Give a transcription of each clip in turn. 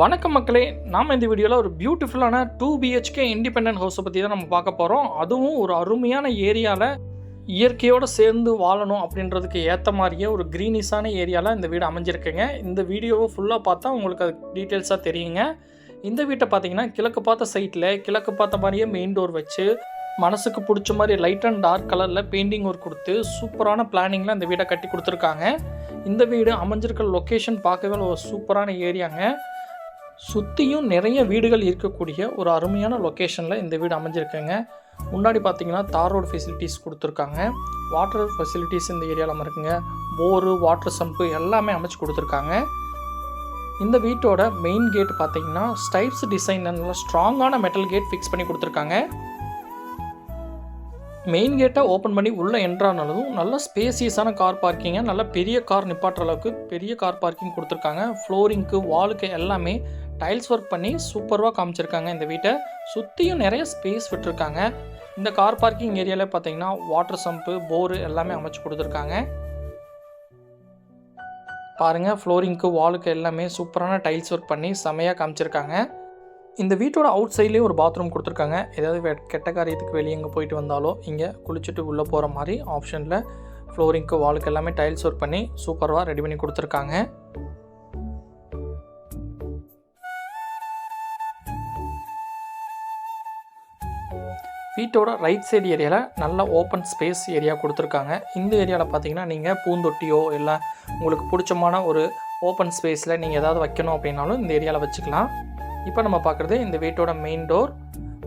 வணக்கம் மக்களே நாம் இந்த வீடியோவில் ஒரு பியூட்டிஃபுல்லான டூ பிஹெச்கே இண்டிபெண்டன்ட் ஹவுஸை பற்றி தான் நம்ம பார்க்க போகிறோம் அதுவும் ஒரு அருமையான ஏரியாவில் இயற்கையோடு சேர்ந்து வாழணும் அப்படின்றதுக்கு ஏற்ற மாதிரியே ஒரு க்ரீனிஸான ஏரியாவில் இந்த வீடு அமைஞ்சிருக்குங்க. இந்த வீடியோவை ஃபுல்லாக பார்த்தா உங்களுக்கு அது டீட்டெயில்ஸாக தெரியுங்க. இந்த வீட்டை பார்த்தீங்கன்னா கிழக்கு பார்த்த சைட்டில் கிழக்கு பார்த்த மாதிரியே மெயின் டோர் வச்சு மனசுக்கு பிடிச்ச மாதிரி லைட் அண்ட் டார்க் கலரில் பெயிண்டிங் ஒர்க் கொடுத்து சூப்பரான பிளானிங்கில் இந்த வீடை கட்டி கொடுத்துருக்காங்க. இந்த வீடு அமைஞ்சிருக்கிற லொக்கேஷன் பார்க்கவே ஒரு சூப்பரான ஏரியாங்க. சுற்றியும் நிறைய வீடுகள் இருக்கக்கூடிய ஒரு அருமையான லொக்கேஷனில் இந்த வீடு அமைஞ்சிருக்குங்க. முன்னாடி பார்த்தீங்கன்னா தார் ரோடு ஃபெசிலிட்டிஸ் கொடுத்துருக்காங்க. வாட்டர் ஃபெசிலிட்டிஸ் இந்த ஏரியாவில் இருக்குங்க போரு வாட்டர் சம்பு எல்லாமே அமைச்சு கொடுத்துருக்காங்க. இந்த வீட்டோட மெயின் கேட் பார்த்தீங்கன்னா ஸ்டைப்ஸ் டிசைன் நல்லா ஸ்ட்ராங்கான மெட்டல் கேட் ஃபிக்ஸ் பண்ணி கொடுத்துருக்காங்க. மெயின் கேட்டை ஓப்பன் பண்ணி உள்ளே என்ட்ரானாலும் நல்ல ஸ்பேசியஸான கார் பார்க்கிங்க நல்ல பெரிய கார் நிப்பாட்டுற அளவுக்கு பெரிய கார் பார்க்கிங் கொடுத்துருக்காங்க. ஃப்ளோரிங்க்கு வாலுக்கு எல்லாமே டைல்ஸ் ஒர்க் பண்ணி சூப்பராக காமிச்சிருக்காங்க இந்த வீட்டை. சுற்றியும் நிறைய ஸ்பேஸ் விட்டுருக்காங்க. இந்த கார் பார்க்கிங் ஏரியாவில் பார்த்தீங்கன்னா வாட்டர் சம்பு போரு எல்லாமே அமைச்சு கொடுத்துருக்காங்க. பாருங்கள் ஃப்ளோரிங்க்கு வாலுக்கு எல்லாமே சூப்பரான டைல்ஸ் ஒர்க் பண்ணி செமையாக காமிச்சிருக்காங்க. இந்த வீட்டோட அவுட் சைட்லேயே ஒரு பாத்ரூம் கொடுத்துருக்காங்க. ஏதாவது வெ- கெட்ட காரியத்துக்கு வெளியே எங்கே போயிட்டு வந்தாலோ இங்கே குளிச்சுட்டு உள்ளே போகிற மாதிரி ஆப்ஷனில் ஃப்ளோரிங்க்கு வாலுக்கு எல்லாமே டைல்ஸ் ஒர்க் பண்ணி சூப்பராக ரெடி பண்ணி கொடுத்துருக்காங்க. வீட்டோட ரைட் சைடு ஏரியாவில் நல்ல ஓப்பன் ஸ்பேஸ் ஏரியா கொடுத்துருக்காங்க. இந்த ஏரியாவில் பார்த்தீங்கன்னா நீங்கள் பூந்தொட்டியோ இல்லை உங்களுக்கு பிடிச்சமான ஒரு ஓப்பன் ஸ்பேஸில் நீங்கள் ஏதாவது வைக்கணும் அப்படின்னாலும் இந்த ஏரியாவில் வச்சுக்கலாம். இப்போ நம்ம பார்க்குறது இந்த வீட்டோட மெயின் டோர்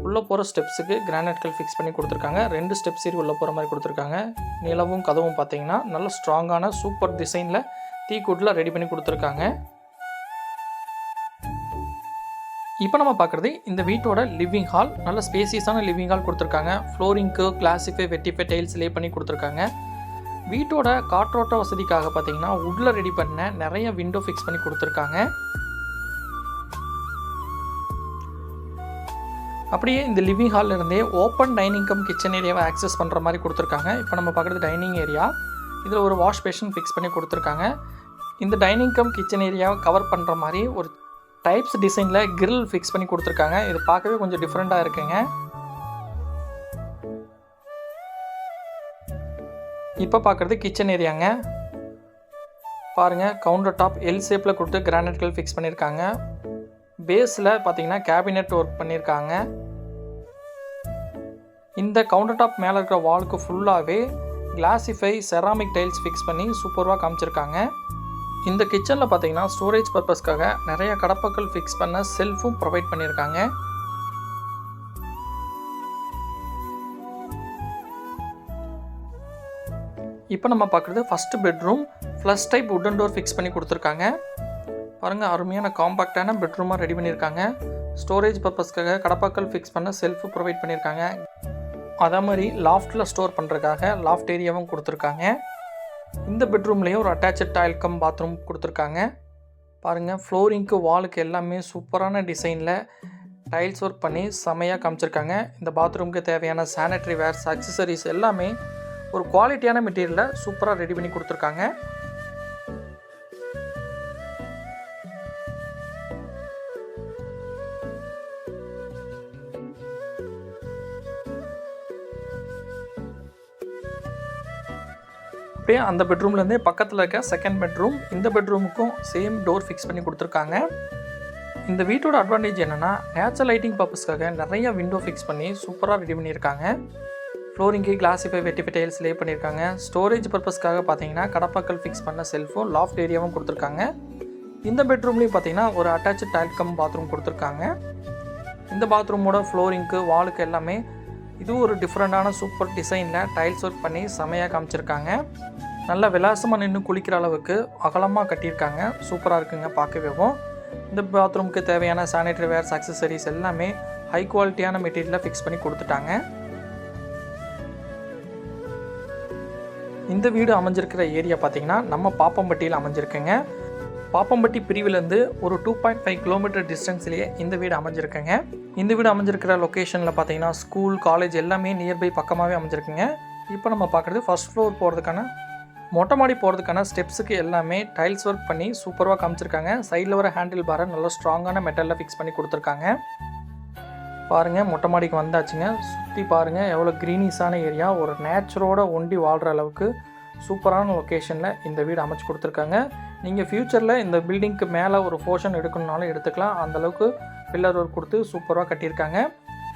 உள்ளே போகிற ஸ்டெப்ஸுக்கு கிரானைட்கள் ஃபிக்ஸ் பண்ணி கொடுத்துருக்காங்க. ரெண்டு ஸ்டெப்ஸ் ஏறி உள்ளே போகிற மாதிரி கொடுத்துருக்காங்க. நிலவும் கதவும் பார்த்தீங்கன்னா நல்ல ஸ்ட்ராங்கான சூப்பர் டிசைனில் தீக்கூட்டில் ரெடி பண்ணி கொடுத்துருக்காங்க. இப்போ நம்ம பார்க்குறது இந்த வீட்டோட லிவிங் ஹால் நல்ல ஸ்பேசியஸான லிவிங் ஹால் கொடுத்துருக்காங்க. ஃப்ளோரிங்க்கு கிளாசிக்கு வெட்டிஃபை டைல்ஸ் லே பண்ணி கொடுத்துருக்காங்க. வீட்டோட காற்றோட்ட வசதிக்காக பார்த்தீங்கன்னா உள்ள ரெடி பண்ண நிறைய விண்டோ ஃபிக்ஸ் பண்ணி கொடுத்துருக்காங்க. அப்படியே இந்த லிவிங் ஹாலில் இருந்தே ஓப்பன் டைனிங் கம் கிச்சன் ஏரியாவை ஆக்சஸ் பண்ணுற மாதிரி கொடுத்துருக்காங்க. இப்போ நம்ம பார்க்குறது டைனிங் ஏரியா இதில் ஒரு வாஷ் பேஷன் ஃபிக்ஸ் பண்ணி கொடுத்துருக்காங்க. இந்த டைனிங் கம் கிச்சன் ஏரியாவை கவர் பண்ணுற மாதிரி ஒரு டைப்ஸ் டிசைனில் கிரில் ஃபிக்ஸ் பண்ணி கொடுத்துருக்காங்க. இது பார்க்கவே கொஞ்சம் டிஃப்ரெண்ட்டாக இருக்குங்க. இப்போ பார்க்குறது கிச்சன் ஏரியாங்க பாருங்கள் கவுண்டர் டாப் எல் ஷேப்பில் கொடுத்து கிரானைட்கள் ஃபிக்ஸ் பண்ணியிருக்காங்க பேஸில் பார்த்தீங்கன்னா கேபினெட் ஒர்க் பண்ணியிருக்காங்க இந்த கவுண்டர் டாப் மேலே இருக்கிற வாலுக்கு ஃபுல்லாகவே கிளாசிஃபை செராமிக் டைல்ஸ் ஃபிக்ஸ் பண்ணி சூப்பராக காமிச்சிருக்காங்க. இந்த கிச்சனில் பார்த்தீங்கன்னா ஸ்டோரேஜ் பர்பஸ்க்காக நிறைய கடப்பக்கள் ஃபிக்ஸ் பண்ண செல்ஃபும் ப்ரொவைட் பண்ணியிருக்காங்க. இப்போ நம்ம பார்க்குறது first bedroom flush type wooden door fix பண்ணி கொடுத்துருக்காங்க. பாருங்கள் அருமையான காம்பாக்டான பெட்ரூமாக ரெடி பண்ணியிருக்காங்க. ஸ்டோரேஜ் பர்பஸ்க்காக கடப்பாக்கள் ஃபிக்ஸ் பண்ண செல்ஃபு ப்ரொவைட் பண்ணியிருக்காங்க. அதே மாதிரி லாஃப்ட்டில் ஸ்டோர் பண்ணுறதுக்காக லாஃப்ட் ஏரியாவும் கொடுத்துருக்காங்க. இந்த பெட்ரூம்லேயும் ஒரு அட்டாச்சு டைல் கம் பாத்ரூம் கொடுத்துருக்காங்க. பாருங்கள் ஃப்ளோரிங்க்கு வாலுக்கு எல்லாமே சூப்பரான டிசைனில் டைல்ஸ் ஒர்க் பண்ணி செமையாக காமிச்சிருக்காங்க. இந்த பாத்ரூமுக்கு தேவையான சானிட்டரி வேர்ஸ் அக்சசரிஸ் எல்லாமே ஒரு குவாலிட்டியான மெட்டீரியலில் சூப்பராக ரெடி பண்ணி கொடுத்துருக்காங்க. அப்படியே அந்த பெட்ரூம்லேருந்தே பக்கத்தில் இருக்க செகண்ட் பெட்ரூம் இந்த பெட்ரூமுக்கும் சேம் டோர் ஃபிக்ஸ் பண்ணி கொடுத்துருக்காங்க. இந்த வீட்டோட அட்வான்டேஜ் என்னென்னா நேச்சுரல் லைட்டிங் பர்பஸ்க்காக நிறைய விண்டோ ஃபிக்ஸ் பண்ணி சூப்பராக ரெடி பண்ணியிருக்காங்க. Flooring classify vitrify tiles lay பண்ணியிருக்காங்க. ஸ்டோரேஜ் பர்பஸ்க்காக பார்த்தீங்கன்னா கடப்பாக்கள் ஃபிக்ஸ் பண்ண செல்ஃபும் லாஃப்ட் ஏரியாவும் கொடுத்துருக்காங்க. இந்த பெட்ரூம்லேயும் பார்த்தீங்கன்னா ஒரு அட்டாச்சு டைல் கம் பாத்ரூம் கொடுத்துருக்காங்க. இந்த பாத்ரூமோட ஃப்ளோரிங்க்கு வாலுக்கு எல்லாமே இது ஒரு டிஃப்ரெண்ட்டான சூப்பர் டிசைனில் டைல்ஸ் ஒர்க் பண்ணி செமையாக காமிச்சிருக்காங்க. நல்ல விலாசமாக நின்று குளிக்கிற அளவுக்கு அகலமாக கட்டியிருக்காங்க. சூப்பராக இருக்குங்க பார்க்கவேவும் இந்த பாத்ரூமுக்கு தேவையான சானிடரி வேர்ஸ் அக்சசரிஸ் எல்லாமே ஹை குவாலிட்டியான மெட்டீரியலாக ஃபிக்ஸ் பண்ணி கொடுத்துட்டாங்க. இந்த வீடு அமைஞ்சிருக்கிற ஏரியா பார்த்தீங்கன்னா நம்ம பாப்பம்பட்டியில் அமைஞ்சிருக்குங்க. பாப்பம்பட்டி பிரிவிலேருந்து ஒரு டூ பாயிண்ட் ஃபைவ் கிலோமீட்டர் டிஸ்டன்ஸ்லேயே இந்த வீடு அமைஞ்சிருக்குங்க. இந்த வீடு அமைஞ்சிருக்கிற லொக்கேஷனில் பார்த்தீங்கன்னா ஸ்கூல் காலேஜ் எல்லாமே நியர்பை பக்கமாகவே அமைஞ்சிருக்குங்க. இப்போ நம்ம பார்க்குறது ஃபஸ்ட் ஃப்ளோர் போகிறதுக்கான மொட்டை மாடி போகிறதுக்கான ஸ்டெப்ஸுக்கு எல்லாமே டைல்ஸ் ஒர்க் பண்ணி சூப்பராக காமிச்சிருக்காங்க. சைடில் வர ஹேண்டில் பாரை நல்லா ஸ்ட்ராங்கான மெட்டலில் ஃபிக்ஸ் பண்ணி கொடுத்துருக்காங்க. பாருங்கள் மொட்டை மாடிக்கு வந்தாச்சுங்க. சுற்றி பாருங்கள் எவ்வளோ க்ரீனிஸான ஏரியா ஒரு நேச்சரோட ஒண்டி வாழ்கிற அளவுக்கு சூப்பரான லொக்கேஷனில் இந்த வீடு அமைச்சு கொடுத்துருக்காங்க. நீங்கள் ஃப்யூச்சரில் இந்த பில்டிங்க்கு மேலே ஒரு போர்ஷன் எடுக்கணுனாலும் எடுத்துக்கலாம். அந்தளவுக்கு பில்லர் ஒர்க் கொடுத்து சூப்பராக கட்டியிருக்காங்க.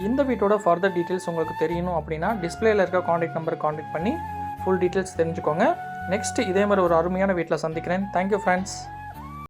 இந்த வீட்டோட ஃபர்தர் டீட்டெயில்ஸ் உங்களுக்கு தெரியணும் அப்படின்னா டிஸ்பிளேல இருக்க காண்டாக்ட் நம்பர் காண்டாக்ட் பண்ணி ஃபுல் டீட்டெயில்ஸ் தெரிஞ்சுக்கோங்க. நெக்ஸ்ட் இதே மாதிரி ஒரு அருமையான வீட்டில் சந்திக்கிறேன். Thank you friends